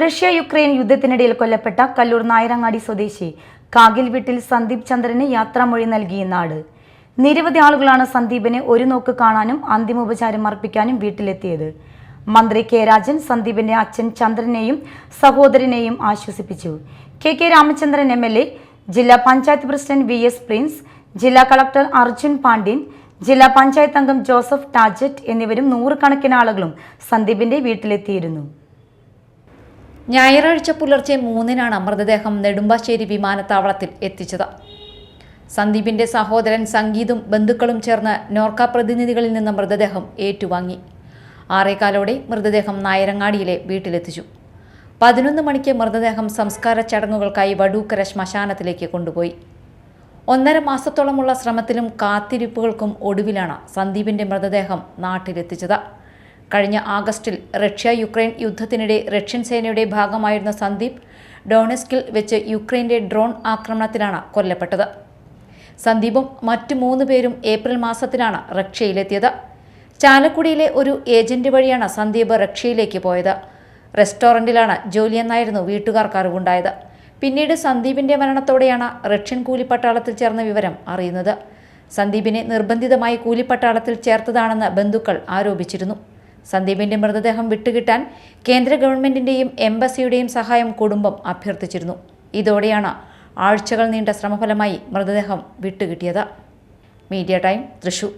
Russia Ukraine യുദ്ധത്തിനിടയിൽ കൊല്ലപ്പെട്ട കല്ലൂർ നായരങ്ങാടി സ്വദേശി കാഗിൽ വീട്ടിൽ സന്ദീപ് ചന്ദ്രന് യാത്രാമൊഴി നൽകിയ നാട്. നിരവധി ആളുകളാണ് സന്ദീപിനെ ഒരു നോക്ക് കാണാനും അന്തിമോപചാരം അർപ്പിക്കാനും വീട്ടിലെത്തിയത്. മന്ത്രി കെ രാജൻ സന്ദീപിന്റെ അച്ഛൻ ചന്ദ്രനെയും സഹോദരനെയും ആശ്വസിപ്പിച്ചു. K K Ramachandran M L A ജില്ലാ panchayat president V S Prince ജില്ലാ കളക്ടർ അർജുൻ പാണ്ഡ്യൻ ജില്ലാ പഞ്ചായത്ത് അംഗം ജോസഫ് ടാജറ്റ് എന്നിവരും നൂറുകണക്കിന് ആളുകളും സന്ദീപിന്റെ വീട്ടിലെത്തിയിരുന്നു. ഞായറാഴ്ച പുലർച്ചെ മൂന്നിനാണ് മൃതദേഹം നെടുമ്പാശ്ശേരി വിമാനത്താവളത്തിൽ എത്തിച്ചത്. സന്ദീപിന്റെ സഹോദരൻ സംഗീതും ബന്ധുക്കളും ചേർന്ന് നോർക്ക പ്രതിനിധികളിൽ നിന്ന് മൃതദേഹം ഏറ്റുവാങ്ങി. ആറേകാലോടെ മൃതദേഹം നായരങ്ങാടിയിലെ വീട്ടിലെത്തിച്ചു. പതിനൊന്ന് മണിക്ക് മൃതദേഹം സംസ്കാര ചടങ്ങുകൾക്കായി വടൂക്കര ശ്മശാനത്തിലേക്ക് കൊണ്ടുപോയി. ഒന്നര മാസത്തോളമുള്ള ശ്രമത്തിലും കാത്തിരിപ്പുകൾക്കും ഒടുവിലാണ് സന്ദീപിന്റെ മൃതദേഹം നാട്ടിലെത്തിച്ചത്. കഴിഞ്ഞ ആഗസ്റ്റിൽ റഷ്യ യുക്രൈൻ യുദ്ധത്തിനിടെ റഷ്യൻ സേനയുടെ ഭാഗമായിരുന്ന സന്ദീപ് ഡോണസ്കിൽ വെച്ച് യുക്രൈന്റെ ഡ്രോൺ ആക്രമണത്തിലാണ് കൊല്ലപ്പെട്ടത്. സന്ദീപും മറ്റു മൂന്ന് പേരും ഏപ്രിൽ മാസത്തിലാണ് റഷ്യയിലെത്തിയത്. ചാലക്കുടിയിലെ ഒരു ഏജന്റ് വഴിയാണ് സന്ദീപ് റഷ്യയിലേക്ക് പോയത്. റെസ്റ്റോറന്റിലാണ് ജോലിയെന്നായിരുന്നു വീട്ടുകാർക്ക് അറിവുണ്ടായത്. പിന്നീട് സന്ദീപിന്റെ മരണത്തോടെയാണ് റഷ്യൻ കൂലിപ്പട്ടാളത്തിൽ ചേർന്ന വിവരം അറിയുന്നത്. സന്ദീപിനെ നിർബന്ധിതമായി കൂലിപ്പട്ടാളത്തിൽ ചേർത്തതാണെന്ന് ബന്ധുക്കൾ ആരോപിച്ചിരുന്നു. സന്ദീപിന്റെ മൃതദേഹം വിട്ടുകിട്ടാൻ കേന്ദ്ര ഗവൺമെന്റിന്റെയും എംബസിയുടെയും സഹായം കുടുംബം അഭ്യർത്ഥിച്ചിരുന്നു. ഇതോടെയാണ് ആഴ്ചകൾ നീണ്ട ശ്രമഫലമായി മൃതദേഹം വിട്ടുകിട്ടിയത്. Media time Thrissur.